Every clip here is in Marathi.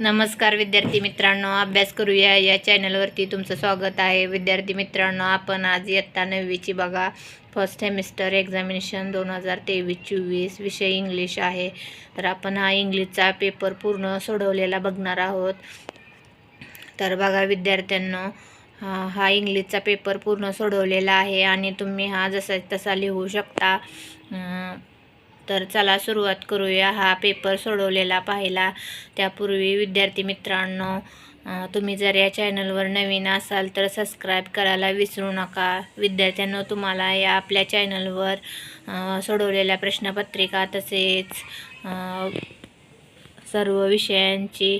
नमस्कार विद्यार्थी मित्रांनो अभ्यास करूया या चॅनलवरती तुमचं स्वागत आहे. विद्यार्थी मित्रांनो आपण आज इयत्ता नववीची बघा. फर्स्ट सेमिस्टर एक्झामिनेशन दोन हजार तेवीस चोवीस विषय इंग्लिश आहे. तर आपण हा इंग्लिशचा पेपर पूर्ण सोडवलेला बघणार आहोत. तर बघा विद्यार्थ्यांनो हा इंग्लिशचा पेपर पूर्ण सोडवलेला आहे आणि तुम्ही हा जसा तसा लिहू शकता. तर चला सुरुवात करूया. हा पेपर सोडवलेला पाहिला. त्यापूर्वी विद्यार्थी मित्रांनो तुम्ही जर या चॅनलवर नवीन असाल तर सबस्क्राईब करायला विसरू नका. विद्यार्थ्यांनो तुम्हाला या आपल्या चॅनलवर सोडवलेल्या प्रश्नपत्रिका तसेच सर्व विषयांची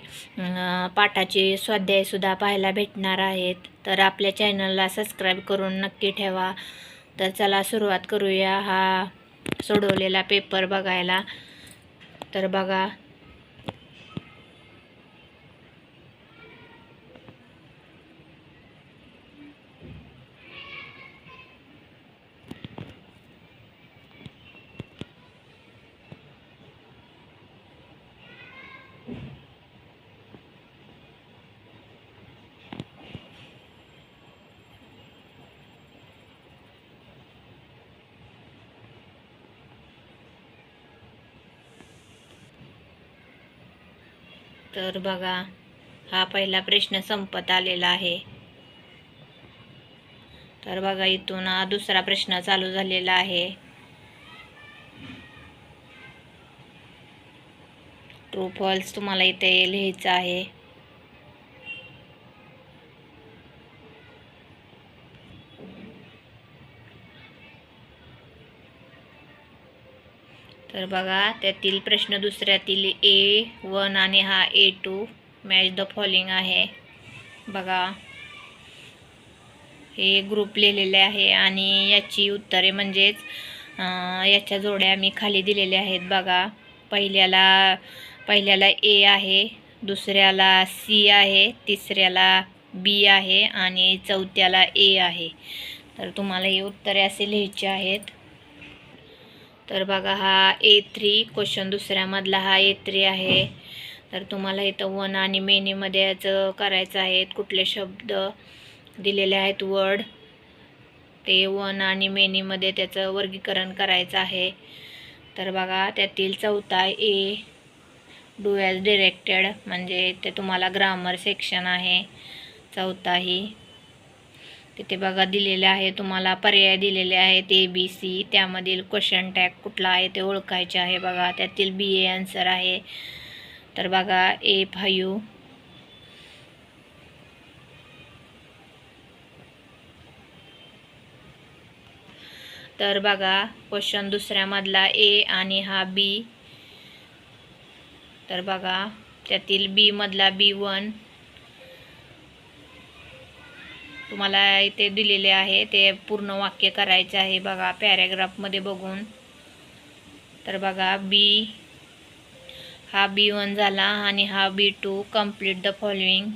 पाठाची स्वाध्यायसुद्धा पाहायला भेटणार आहेत. तर आपल्या चॅनलला सबस्क्राईब करून नक्की ठेवा. तर चला सुरुवात करूया. हा सोडवलेला पेपर बघायला. तर बघा तर बघा हा पहिला प्रश्न संपत आलेला आहे. तर बघा इथून हा दुसरा प्रश्न चालू झालेला आहे. ट्रू फॉल्स तुम्हाला इथे लिहायचं आहे. तर बघा त्यातील प्रश्न दुसऱ्यातील ए वन आणि हा A two match the following आहे. बघा हे ग्रुप लिहिलेले आहे आणि याची उत्तरे म्हणजेच याच्या जोड्या मी खाली दिलेल्या आहेत. बघा पहिल्याला पहिल्याला ए आहे दुसऱ्याला सी आहे तिसऱ्याला बी आहे आणि चौथ्याला ए आहे. तर तुम्हाला हे उत्तरे असे लिहायचे आहेत. तर बघा हा ए थ्री क्वेश्चन दुसऱ्यामधला हा ए थ्री आहे. तर तुम्हाला इथं वन आणि मेनीमध्ये याचं करायचं आहे. कुठले शब्द दिलेले आहेत? वर्ड. ते वन आणि मेनीमध्ये त्याचं वर्गीकरण करायचं आहे. तर बघा त्यातील चौथा ए डू ॲज डिरेक्टेड म्हणजे ते तुम्हाला ग्रामर सेक्शन आहे. चौथाही तिथे बघा दिलेले आहे तुम्हाला पर्याय दिलेले आहेत ए बी सी त्यामधील क्वेश्चन टॅग कुठला आहे ते ओळखायचे आहे बघा. त्यातील बी ए आन्सर आहे. तर बघा ए फायू. तर बघा क्वेश्चन दुसऱ्यामधला ए आणि हा बी तर बघा त्यातील बी मधला बी वन तुम्हाला इथे दिलेले आहे. ते पूर्ण वाक्य करायचे आहे बघा. पॅरेग्राफमध्ये बघून. तर बघा बी हा बी वन झाला आणि हा B two complete the following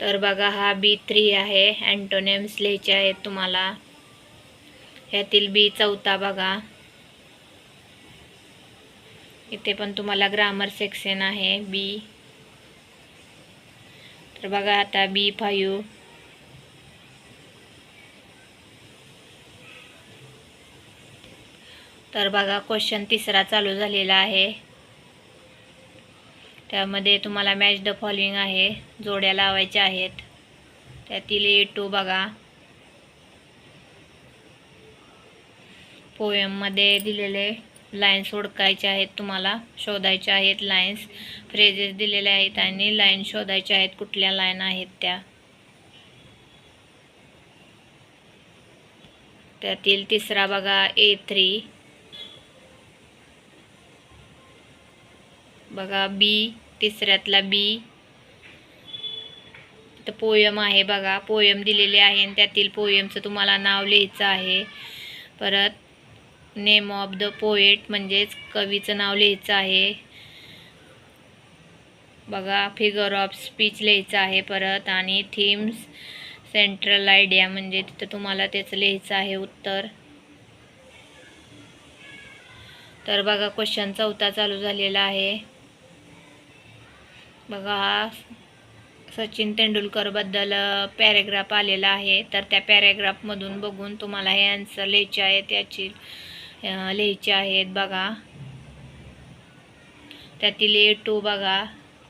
तर बघा हा बी थ्री आहे. अँटोनेम्स लिहायचे आहेत तुम्हाला. ह्यातील बी चौथा बघा. इथे पण तुम्हाला ग्रामर सेक्शन आहे बी तर बघा आता बी फायू तर बघा क्वेश्चन तिसरा चालू झालेला आहे. त्यामध्ये तुम्हाला मॅच द फॉलोइंग आहे जोड्या लावायच्या आहेत. त्यातील ए टू बघा. पोएममध्ये दिलेले. लाईन्स ओळखायच्या आहेत तुम्हाला शोधायचे आहेत लाईन्स फ्रेजेस दिलेले आहेत आणि लाईन शोधायच्या आहेत कुठल्या लाईन आहेत त्या. त्यातील तिसरा बघा ए थ्री बघा बी तिसऱ्यातला बी तर पोयम आहे बघा पोयम दिलेले आहे आणि त्यातील पोयमचं तुम्हाला नाव लिहायचं आहे. परत नेम ऑफ द पोएट म्हणजेच कवीचं नाव लिहायचं आहे. बघा फिगर ऑफ स्पीच लिहायचं आहे परत आणि थीम्स सेंट्रल आयडिया म्हणजे तिथं तुम्हाला त्याचं लिहायचं आहे उत्तर. तर बघा क्वेश्चन चौथा चालू झालेला आहे. बघा हा सचिन तेंडुलकरबद्दल पॅरेग्राफ आलेला आहे. तर त्या पॅरेग्राफमधून बघून तुम्हाला हे आन्सर लिहायचे आहेत याची लिहायचे आहेत बघा. त्यातील ए टू बघा.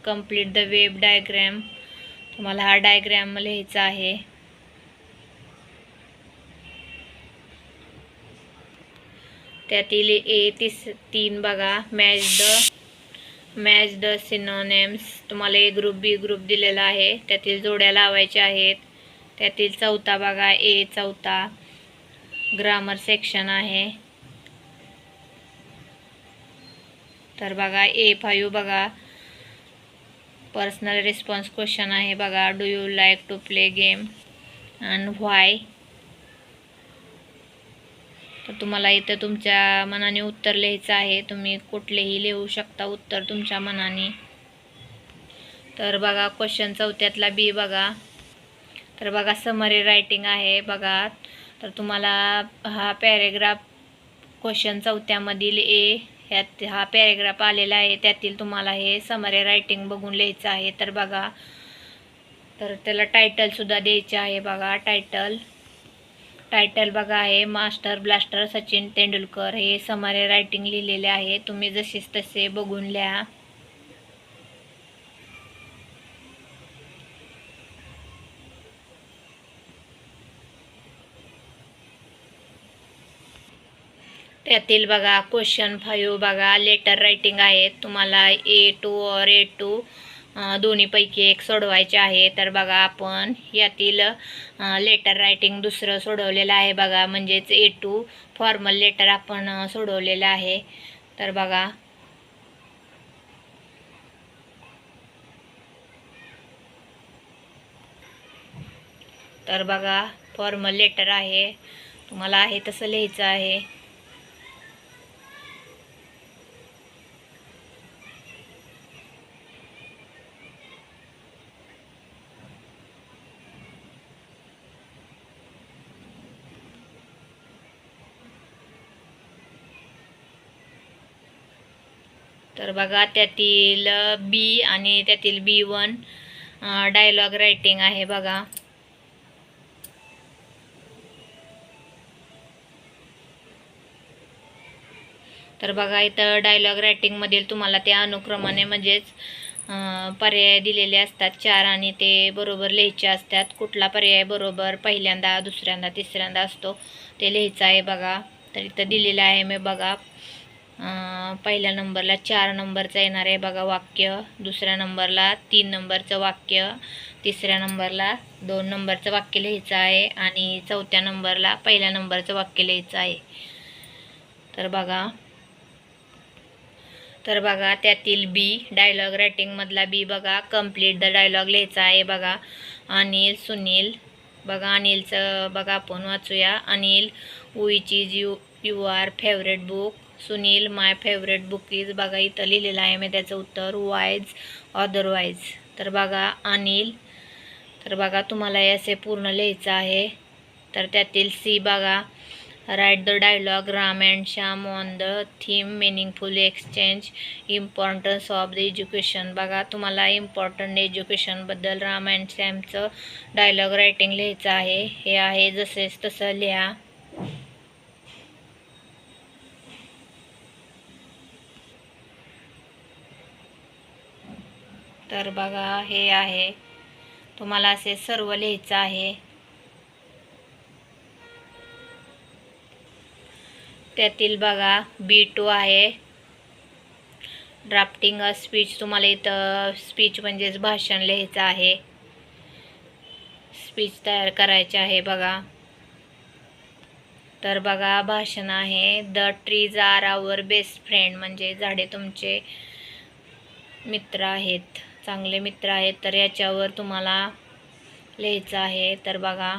कंप्लीट द वेब डायग्रॅम तुम्हाला हा डायग्रॅम लिहायचा आहे. त्यातील ए तीस तीन बघा. Match the match the synonyms तुम्हाला ए ग्रुप बी ग्रुप दिलेला आहे. त्यातील जोड्या लावायच्या आहेत. त्यातील चौथा बघा. ए चौथा. ग्रामर सेक्शन आहे. तर बघा ए फायू बघा. पर्सनल रिस्पॉन्स क्वेश्चन आहे बघा. Do you like to play game and why तर तुम्हाला इथं तुमच्या मनाने उत्तर लिहायचं आहे. तुम्ही कुठलेही लिहू शकता उत्तर तुमच्या मनाने. तर बघा क्वेश्चन चौथ्यातला बी बघा. तर बघा समरी रायटिंग आहे बघा. तर तुम्हाला हा पॅरेग्राफ क्वेश्चन चौथ्यामधील ए ह्यात हा पॅरेग्राफ आलेला आहे. त्यातील तुम्हाला हे समरे रायटिंग बघून लिहायचं आहे. तर बघा. तर त्याला टायटलसुद्धा द्यायचे आहे बघा. टायटल टायटल बघा आहे. Master blaster Sachin Tendulkar. हे समारे रायटिंग लिहिलेले आहे. तुम्ही जसेच तसे बघून लिहा. यातील बघा क्वेश्चन फाईव्ह बघा लेटर रायटिंग आहे. तुम्हाला ए टू और ए टू दोन्हीपैकी एक सोडवायचे आहे. तर बघा आपण यातील लेटर रायटिंग दुसरं सोडवलेलं आहे बघा. म्हणजेच ए टू फॉर्मल लेटर आपण सोडवलेलं आहे. तर बघा. तर बघा फॉर्मल लेटर आहे. तुम्हाला आहे तसं लिहायचं आहे. तर बघा त्यातील बी आणि त्यातील बी वन डायलॉग रायटिंग आहे बघा. तर बघा इथं डायलॉग रायटिंगमधील तुम्हाला त्या अनुक्रमाने म्हणजेच पर्याय दिलेले असतात. चार आणि ते बरोबर लिहायचे असतात. कुठला पर्याय बरोबर पहिल्यांदा दुसऱ्यांदा तिसऱ्यांदा असतो ते लिहायचं आहे बघा. तर इथं दिलेलं आहे मी बघा. पहिल्या नंबरला चार नंबरचं येणार आहे बघा वाक्य. दुसऱ्या नंबरला तीन नंबरचं वाक्य. तिसऱ्या नंबरला दोन नंबरचं वाक्य लिहायचं आहे आणि चौथ्या नंबरला पहिल्या नंबरचं वाक्य लिहायचं आहे. तर बघा. तर बघा त्यातील बी डायलॉग रायटिंगमधला बी बघा. कंप्लीट द डायलॉग लिहायचा आहे बघा. अनिल सुनील. बघा अनिलचं बघा आपण वाचूया. Anil which is you you are favourite book Sunil my favourite book is बघा इथं लिहिलेलं आहे मी त्याचं उत्तर वाईज अदरवाईज तर बघा अनिल तर बघा तुम्हाला हे असे पूर्ण लिहायचं आहे. तर त्यातील सी बघा write the dialogue Ram and Shyam on the theme meaningful exchange importance of the education बघा तुम्हाला इम्पॉर्टंट एज्युकेशनबद्दल राम अँड श्यामचं डायलॉग रायटिंग लिहायचं आहे. हे आहे जसेच तसं लिहा. तर बघा हे आहे. तुम्हाला असे सर्व लिहायचं आहे. त्यातील बघा बी टू आहे. ड्राफ्टिंग अ स्पीच तुम्हाला इथं स्पीच म्हणजेच भाषण लिहायचं आहे. स्पीच तयार करायचे आहे बघा. तर बघा भाषण आहे. The trees are our best friend म्हणजे झाडे तुमचे मित्र आहेत. चांगले मित्र आहेत तर याच्यावर तुम्हाला लिहायचं आहे. तर बघा.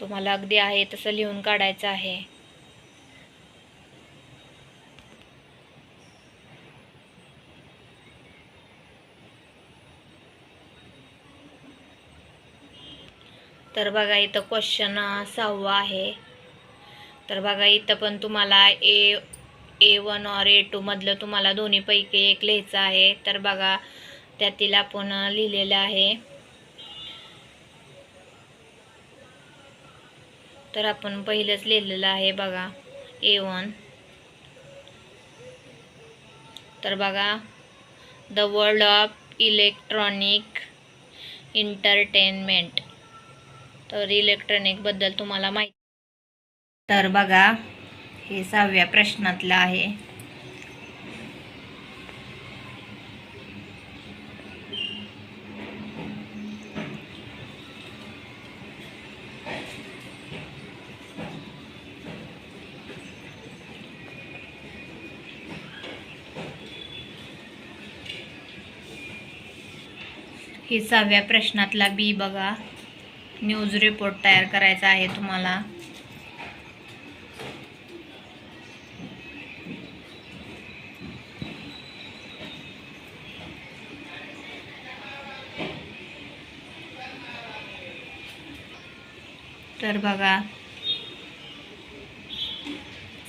तुम्हाला अगदी आहे तसं लिहून काढायचं आहे. तर बघा इथं क्वेश्चन सहावा आहे. तर बघा इथं पण तुम्हाला ए ए वन और ए टू मधलं तुम्हाला दोन्हीपैकी एक लिहायचं आहे. तर बघा त्यातील आपण लिहिलेलं आहे. तर आपण पहिलंच लिहिलेलं आहे बघा ए वन तर बघा the world of electronic entertainment तर इलेक्ट्रॉनिकबद्दल तुम्हाला माहिती तर बघा हे सहाव्या प्रश्नातलं आहे. हे सहाव्या प्रश्नातला बी बघा. न्यूज रिपोर्ट तयार करायचा आहे तुम्हाला. तर बघा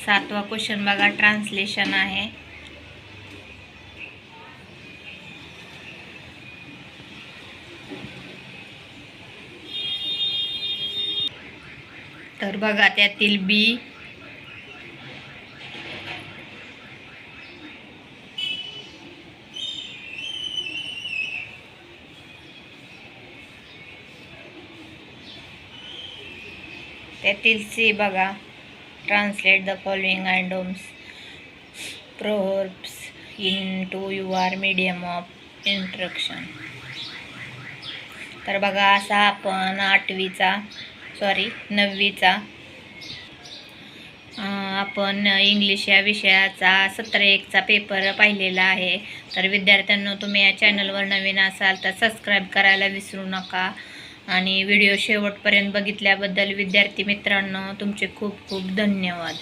सातवा क्वेश्चन बघा ट्रान्सलेशन आहे. बघा त्यातील बी. त्यातील सी बघा. Translate the following idioms proverbs into your medium of instruction तर बघा असा आपण आठवीचा सॉरी नववीचा. आपण इंग्लिश या विषयाचा सतरा एकचा पेपर पाहिलेला आहे. तर विद्यार्थ्यांनो तुम्ही या चॅनलवर नवीन असाल तर सबस्क्राईब करायला विसरू नका. आणि व्हिडिओ शेवटपर्यंत बघितल्याबद्दल विद्यार्थी मित्रांनो तुमचे खूप खूप धन्यवाद.